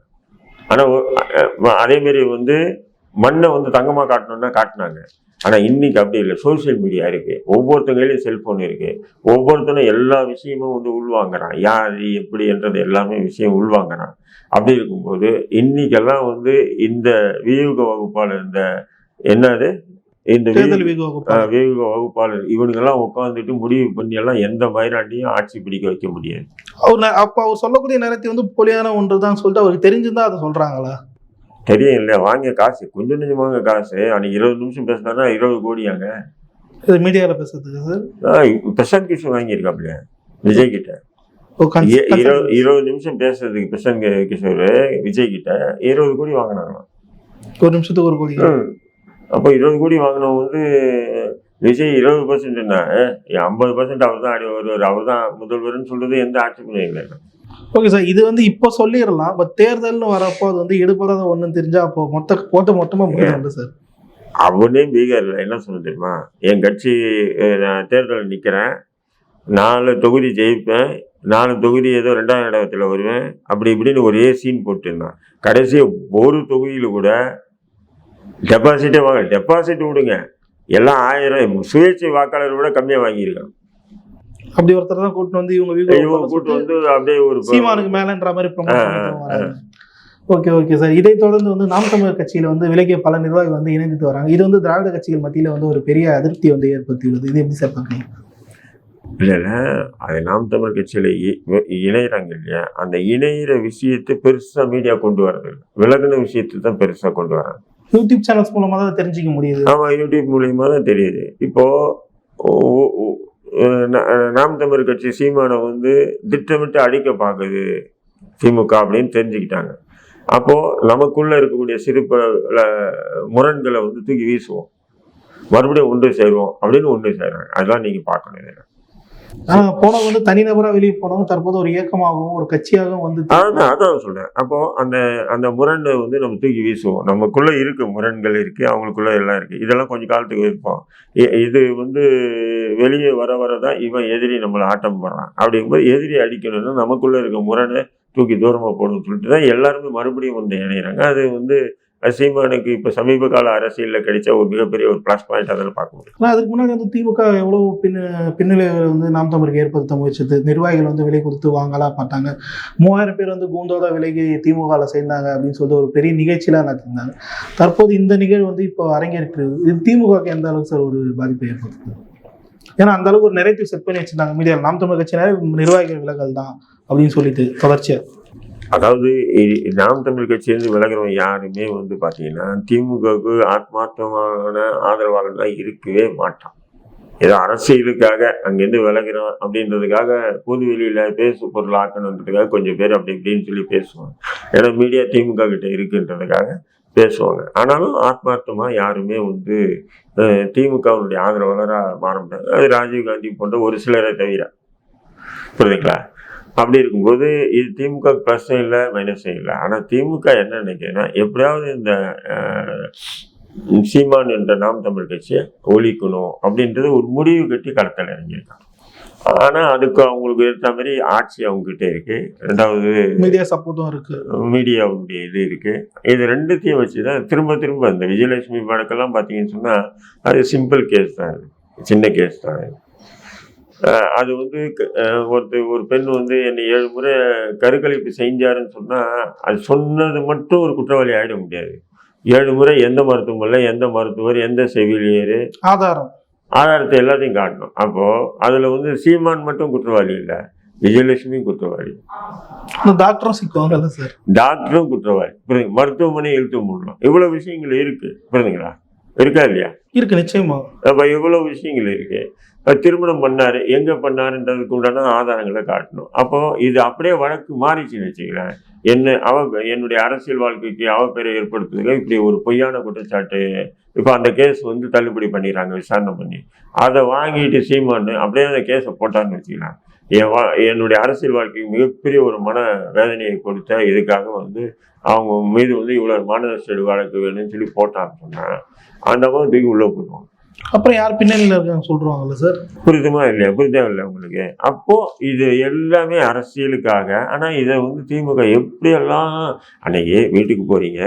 ஆனா ஒ- அஹ் அதே மாதிரி வந்து மண்ணை வந்து தங்கமா காட்டணும்னா காட்டினாங்க. ஆனா இன்னைக்கு அப்படி இல்லை. சோஷியல் மீடியா இருக்கு. ஒவ்வொருத்தங்க கையிலயும் செல்போன் இருக்கு. ஒவ்வொருத்தனும் எல்லா விஷயமும் வந்து உள்வாங்குறான். யார் எப்படி என்றது எல்லாமே விஷயம் உள்வாங்குறான். அப்படி இருக்கும்போது இன்னைக்கெல்லாம் வந்து இந்த வியூக வகுப்பாளர் இந்த என்னது? இந்த வி- தேர்தல் வியூக வகுப்பு ஆஹ் வியூக வகுப்பாளர். இவனுங்கெல்லாம் உட்காந்துட்டு முடிவு பண்ணி எல்லாம் எந்த மயிராண்டியும் ஆட்சி பிடிக்க வைக்க முடியாது. அவர் அப்ப அவர் சொல்லக்கூடிய நேரத்தை வந்து போலியான ஒன்று தான் சொல்லிட்டு அவருக்கு தெரிஞ்சிருந்தா அதை சொல்றாங்களா? தெரியும் இல்லையா? வாங்கிய காசு. கொஞ்சம் கொஞ்சமாக காசு. அன்னைக்கு இருபது நிமிஷம் பேசினா இருபது கோடியாங்க. இது மீடியால பேசுறதுக்கு சார்? பிரசாந்த் கிஷோர் வாங்கியிருக்காப்லையா விஜய் கிட்ட. இருபது இருபது நிமிஷம் பேசுறதுக்கு பிரசாந்த் கிஷோர் விஜய் கிட்ட இருபது கோடி வாங்கினாங்களாம். ஒரு நிமிஷத்துக்கு ஒரு கோடி. அப்போ இருபது கோடி வாங்கினவங்க வந்து விஜய் இருபது பர்சன்ட்னா ஐம்பது பர்சன்ட் அவர் தான் அடி வருவார் அவர் தான் முதல்வர்னு சொல்றது எந்த ஆட்சேபனையும் இல்லை ஓகே சார் இது வந்து இப்போ சொல்லிடலாம். பட் தேர்தல்னு வரப்போ அது வந்து எடுபடாத ஒன்றுன்னு தெரிஞ்சா அப்போ மொத்த போட்டு மொத்தமாக முடியாது சார் அவனே பீகாரில் என்ன சொல்ல தெரியுமா? என் கட்சி நான் தேர்தலில் நிற்கிறேன் நாலு தொகுதி ஜெயிப்பேன். நாலு தொகுதி ஏதோ ரெண்டாம் இடத்துல வருவேன். அப்படி இப்படின்னு ஒரே சீன் போட்டுருந்தான். கடைசி ஒரு தொகுதியில் கூட டெபாசிட்டே வாங்க டெபாசிட் விடுங்க. எல்லாம் ஆயிரம் சுயேட்சை வாக்காளர் விட கம்மியாக வாங்கியிருக்கான் அப்படி ஒருத்தர் தான் கூட்டு வந்து இவங்க கூட்டு வந்து அப்படியே ஒரு சீமானுக்கு மேலன்ற மாதிரி ஓகே ஓகே சார் இதை தொடர்ந்து வந்து நாம் தமிழர் கட்சியில வந்து விலகிய பல நிர்வாகிகள் வந்து இணைந்துட்டு வராங்க. இது வந்து திராவிட கட்சிகள் மத்தியில வந்து ஒரு பெரிய அதிருப்தி வந்து ஏற்படுத்தியுள்ளது. இது எப்படி சார் பாக்குறீங்க இல்ல இல்ல அது நாம் தமிழ் கட்சியில இணையறாங்க இல்லையா? அந்த இணையிற விஷயத்தை பெருசா மீடியா கொண்டு இல்ல. விலகுன விஷயத்தை தான் பெருசா கொண்டு வராங்க. யூடியூப் சேனல்ஸ் மூலமா தான் தெரிஞ்சுக்க முடியுது. ஆமா யூடியூப் மூலியமா தான் தெரியுது. இப்போ நாம் தமிழ் கட்சி சீமானை வந்து திட்டமிட்டு அடிக்க பார்க்குது திமுக அப்படின்னு தெரிஞ்சுக்கிட்டாங்க. அப்போது நமக்குள்ளே இருக்கக்கூடிய சிறு பல முரண்களை வந்து தூக்கி வீசுவோம். மறுபடியும் ஒன்று சேருவோம் அப்படின்னு ஒன்று சேருறாங்க அதெல்லாம் நீங்கள் பார்க்கணும் இதுல. போனவங்க வந்து தனிநபரா வெளியே போனவங்க தற்போது ஒரு இயக்கமாகவும் ஒரு கட்சியாகவும் வந்து அதான் அதான் சொல்றேன். அப்போ அந்த அந்த முரண்டை வந்து நம்ம தூக்கி வீசுவோம். நமக்குள்ள இருக்கு முரண்கள் இருக்கு அவங்களுக்குள்ள எல்லாம் இருக்கு. இதெல்லாம் கொஞ்சம் காலத்துக்கு இருப்போம் இது வந்து வெளியே வர வர தான் இவன் எதிரி நம்மளை ஆட்டம் போடுறான். அப்படிங்கும்போது எதிரி அடிக்கணும்னா நமக்குள்ள இருக்க முரணை தூக்கி தூரமாக போடணும்னு சொல்லிட்டு தான் எல்லாருமே மறுபடியும் வந்து இணையிறாங்க. அது வந்து சீமானுக்கு இப்ப சமீப கால அரசியல்ல கிடைச்ச ஒரு மிகப்பெரிய ஒரு ப்ளஸ் பாயிண்ட் அதில் பார்க்க முடியும். ஆனா அதுக்கு முன்னாடி வந்து திமுக எவ்வளவு பின் பின்னிலைகளை வந்து நாம் தமிழுக்கு ஏற்படுத்த முயற்சித்து நிர்வாகிகள் வந்து விலை கொடுத்து வாங்கலாம் பார்த்தாங்க மூவாயிரம் பேர் வந்து கூந்தோட விலைக்கு திமுகவில் சேர்ந்தாங்க அப்படின்னு சொல்லிட்டு ஒரு பெரிய நிகழ்ச்சியெலாம் நடத்திருந்தாங்க. தற்போது இந்த நிகழ்வு வந்து இப்போ அரங்கேற்கிறது இது திமுகவுக்கு எந்த அளவுக்கு சார் ஒரு பாதிப்பை ஏற்படுத்துது? ஏன்னா அந்த அளவுக்கு ஒரு நெரேட்டிவ் செட் பண்ணி வச்சிருந்தாங்க. மீடியா நாம் தமிழ் கட்சியினர் நிர்வாகிகள் விலகல் தான் அப்படின்னு சொல்லிட்டு தொடர்ச்சியா. அதாவது நாம் தமிழ் கட்சியிலிருந்து விலகிறவங்க யாருமே வந்து பார்த்தீங்கன்னா திமுகவுக்கு ஆத்மார்த்தமான ஆதரவாளர்லாம் இருக்கவே மாட்டான். ஏதோ அரசியலுக்காக அங்கேருந்து விலகிறோம் அப்படின்றதுக்காக பொது வெளியில பேசு பொருள் ஆக்கணுன்றதுக்காக கொஞ்சம் பேர் அப்படி இப்படின்னு சொல்லி பேசுவாங்க. ஏன்னா மீடியா திமுக கிட்ட இருக்குன்றதுக்காக பேசுவாங்க. ஆனாலும் ஆத்மார்த்தமாக யாருமே வந்து திமுகவுடைய திமுகவினுடைய ஆதரவாளராக மாற முடியாது அது ராஜீவ் காந்தி போன்ற ஒரு சிலரை தவிர. புரியுதுங்களா? அப்படி இருக்கும்போது இது திமுக ப்ளஸ்ஸும் இல்லை மைனஸும் இல்லை. ஆனால் திமுக என்ன நினைக்கிறேன்னா எப்படியாவது இந்த சீமான் என்ற நாம் தமிழ் கட்சியை ஒழிக்கணும் அப்படின்றது ஒரு முடிவு கட்டி களத்தில் இறங்கியிருக்காங்க. ஆனால் அதுக்கு அவங்களுக்கு ஏற்ற மாதிரி ஆட்சி அவங்ககிட்ட இருக்கு. ரெண்டாவது மீடியா சப்போர்ட்டும் இருக்கு. மீடியாவுடைய இது இருக்கு. இது ரெண்டுத்தையும் வச்சு தான் திரும்ப திரும்ப இந்த விஜயலட்சுமி வழக்கெல்லாம் பார்த்தீங்கன்னு சொன்னால் அது சிம்பிள் கேஸ் தான். சின்ன கேஸ் தான் அது. வந்து ஒருத்தர் ஒரு பெண் வந்து என்னை ஏழு முறை கருக்கலைப்பு செஞ்சாருன்னு சொன்னா அது சொன்னது மட்டும் ஒரு குற்றவாளி ஆயிட முடியாது. ஏழு முறை எந்த மருத்துவமனையில் எந்த மருத்துவர் எந்த செவிலியர் ஆதாரம். ஆதாரத்தை எல்லாத்தையும் காட்டணும். அப்போ அதுல வந்து சீமான் மட்டும் குற்றவாளி இல்லை விஜயலட்சுமி குற்றவாளி. டாக்டரும் சிக்குவாங்கல்ல சார். டாக்டரும் குற்றவாளி. புரியுது மருத்துவமனை இழுத்து மூடலாம் இவ்வளவு விஷயங்கள் இருக்கு. புரியுதுங்களா இருக்கா இல்லையா? இருக்கு நிச்சயமா. அப்ப இவ்வளவு விஷயங்கள் இருக்கு. திருமணம் பண்ணாரு எங்க பண்ணாருன்றதுக்கு உண்டான ஆதாரங்களை காட்டணும். அப்போ இது அப்படியே வழக்கு மாறிச்சுன்னு வச்சுக்கிறேன் என்ன அவ என்னுடைய அரசியல் வாழ்க்கைக்கு அவ பேரை ஏற்படுத்துறதுக்கு இப்படி ஒரு பொய்யான குற்றச்சாட்டு. இப்போ அந்த கேஸ் வந்து தள்ளுபடி பண்ணிடுறாங்க விசாரணை பண்ணி. அதை வாங்கிட்டு சீமான்னு அப்படியே அந்த கேஸை போட்டான்னு வச்சுக்கலாம் என் வா என்னுடைய அரசியல் வாழ்க்கைக்கு மிகப்பெரிய ஒரு மன வேதனையை கொடுத்த இதுக்காக வந்து அவங்க மீது வந்து இவ்வளோ மாநகர வழக்கு வேணும்னு சொல்லி போட்டான்னு சொன்னா அந்த மாதிரி தூக்கி உள்ள போடுவாங்க அப்புறம் யார் பின்னணியில் இருக்காங்க சொல்றாங்கல்ல சார்? புரியுதுமா இல்லையா? புரியுதா இல்லை உங்களுக்கு? அப்போ இது எல்லாமே அரசியலுக்காக ஆனா இதை வந்து திமுக எப்படியெல்லாம் அன்னைக்கு வீட்டுக்கு போறீங்க?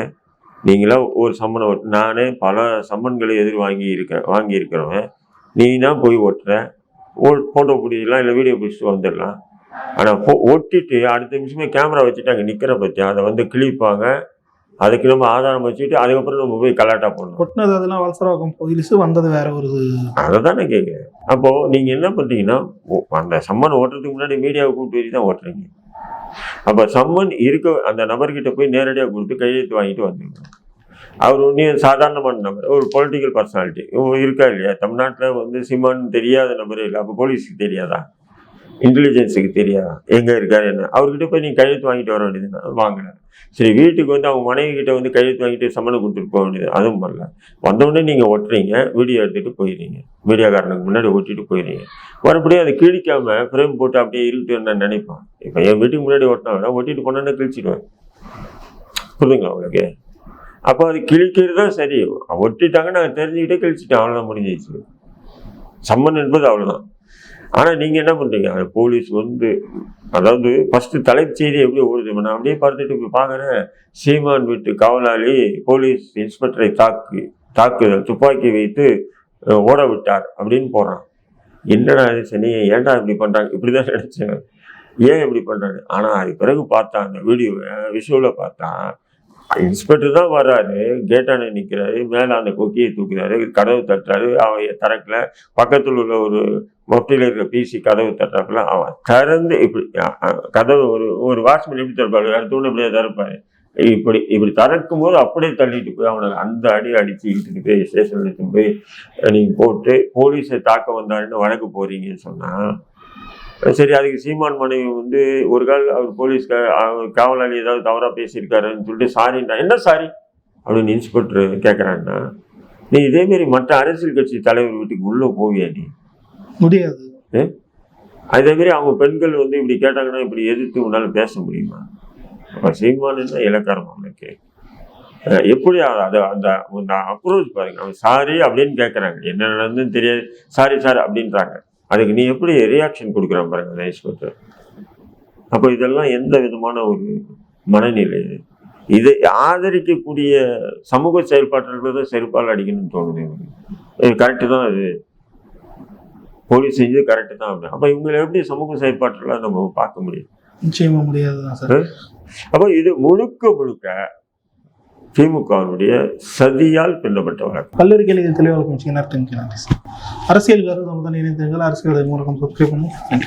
நீங்களா ஒரு சம்மனை ஓட்டு நானே பல சம்மன்களை எதிர் வாங்கி இருக்க வாங்கி இருக்கிறவன். நீ தான் போய் ஓட்டுற. ஓ ஃபோட்டோ பிடிக்கலாம் இல்லை வீடியோ பிடிச்சிட்டு வந்துடலாம். ஆனால் போ ஒட்டிட்டு அடுத்த நிமிஷமே கேமரா வச்சுட்டு அங்கே நிற்கிற பற்றி அதை வந்து கிழிப்பாங்க. அதுக்கு நம்ம ஆதாரம் வச்சுட்டு அதுக்கப்புறம் நம்ம போய் கலாட்டா பண்ணணும் ஒட்டினது அதெல்லாம் வலசராக்கம் போலீஸ் வந்தது வேற ஒரு அதை தானே கேட்குறேன் அப்போ நீங்க என்ன பண்றீங்கன்னா ஓ- அந்த சம்மன் ஓட்டுறதுக்கு முன்னாடி மீடியாவை கூப்பிட்டு வச்சு தான் ஓட்டுறீங்க. அப்ப சம்மன் இருக்க அந்த நபர்கிட்ட போய் நேரடியாக கொடுத்து கையெழுத்து வாங்கிட்டு வந்துருக்கணும் அவர் ஒன்றும் சாதாரணமான நபர் ஒரு பொலிட்டிக்கல் பர்சனாலிட்டி இருக்கா இல்லையா? தமிழ்நாட்டில் வந்து சிம்மன் தெரியாத நபரே இல்லை. அப்போ போலீஸுக்கு தெரியாதா? இன்டெலிஜென்ஸுக்கு தெரியாது. எங்கே இருக்காரு என்ன? அவர்கிட்ட போய் நீங்கள் கையெழுத்து வாங்கிட்டு வர வேண்டியது வாங்கினார் சரி வீட்டுக்கு வந்து அவங்க மனைவி கிட்ட வந்து கையெழுத்து வாங்கிட்டு சம்மனை கொடுத்துட்டு போக வேண்டியது அதுவும் பண்ணல. வந்தவுடனே நீங்கள் ஒட்டுறீங்க வீடியோ எடுத்துகிட்டு போயிடுறீங்க. மீடியாக்காரனுக்கு முன்னாடி ஒட்டிட்டு போயிடுறீங்க. மறுபடியும் அதை கிழிக்காம ஃப்ரேம் போட்டு அப்படியே இருக்கு நான் நினைப்பேன்? இப்போ என் வீட்டுக்கு முன்னாடி ஒட்டினா ஒட்டிட்டு போனோன்னே கிழிச்சிடுவேன். புரியுதுங்களா உங்களுக்கு? அப்போ அது கிழிக்கிறது தான் சரி. ஒட்டிட்டாங்க நாங்கள் தெரிஞ்சுக்கிட்டே கிழிச்சிட்டேன் அவ்வளோதான் முடிஞ்சிச்சு சம்மன் என்பது அவ்வளோதான் ஆனால் நீங்கள் என்ன பண்ணுறீங்க போலீஸ் வந்து அதாவது ஃபஸ்ட்டு தலைப்பு செய்தி எப்படி ஓடுது? நான் அப்படியே பார்த்துட்டு இப்போ பார்க்குறேன் சீமான் வீட்டு காவலாளி போலீஸ் இன்ஸ்பெக்டரை தாக்கு தாக்குதல் துப்பாக்கி வைத்து ஓட விட்டார் அப்படின்னு போகிறான் என்னடா இது சனி? ஏன்டா இப்படி பண்ணுறாங்க இப்படி தான் நினச்சேன். ஏன் இப்படி பண்ணுறாரு ஆனால் அது பிறகு பார்த்தா அந்த வீடியோவை விஷுவலில் பார்த்தா இன்ஸ்பெக்டர் தான் வர்றாரு. கேட்டான நிற்கிறாரு மேலே அந்த கொக்கியை தூக்குறாரு. கதவு தட்டுறாரு. அவன் திறக்கல பக்கத்தில் உள்ள ஒரு மொட்டையில் இருக்க பிசி கதவு தட்டுறாப்புல அவன் திறந்து இப்படி கதவு ஒரு ஒரு வாட்ச்மேன் எப்படி திறப்பாரு? வேறு தூண்டு இப்படியே திறப்பாரு? இப்படி இப்படி திறக்கும் போது அப்படியே தள்ளிட்டு போய் அவனை அந்த அடி அடித்து இழுத்துட்டு போய் ஸ்டேஷனில் எடுத்துட்டு போய் நீங்கள் போட்டு போலீஸை தாக்க வந்தாருன்னு வழக்கு போறீங்கன்னு சொன்னால் சரி அதுக்கு சீமான் மனைவி வந்து ஒரு கால் அவர் போலீஸ் காவலாளி ஏதாவது தவறா பேசியிருக்காருன்னு சொல்லிட்டு சாரின்றா என்ன சாரி? அப்படின்னு இன்ஸ்பெக்டர் கேட்குறான்னா நீ இதேமாரி மற்ற அரசியல் கட்சி தலைவர் வீட்டுக்கு உள்ள போவியா நீ? முடியாது. அதே மாதிரி அவங்க பெண்கள் வந்து இப்படி கேட்டாங்கன்னா இப்படி எதிர்த்து உன்னால பேச முடியுமா? அப்ப சீமானுன்னா இலக்காரம் அவனுக்கு? எப்படி அது அந்த அந்த அப்ரோச் பாருங்க. அவன் சாரி அப்படின்னு கேட்குறாங்க என்ன நடந்துன்னு தெரியாது. சாரி சார் அப்படின்றாங்க. அதுக்கு நீ எப்படி ரியாக்ஷன் கொடுக்குறான் பாருங்க அந்த இன்ஸ்பெக்டர் அப்போ இதெல்லாம் எந்த விதமான ஒரு மனநிலை? இது? ஆதரிக்கக்கூடிய சமூக செயல்பாட்டர்கள் தான் செருப்பால் அடிக்கணும்னு தோணுது. இது கரெக்டு தான் அது. போலீஸ் செஞ்சது கரெக்டு தான் அப்படி அப்போ இவங்களை எப்படி சமூக செயல்பாட்டெல்லாம் நம்ம பார்க்க முடியும்? நிச்சயமா முடியாது தான் சார் அப்போ இது முழுக்க முழுக்க திமுகவினுடைய சதியால் பின்னப்பட்ட வழக்கு. பல்வேறு கேள்விகள் தெளிவாக அரசியல் கருத்து நம்ம இணைந்தீர்கள் அரசியல் மூலகம் சப்ஸ்கிரைப் பண்ணி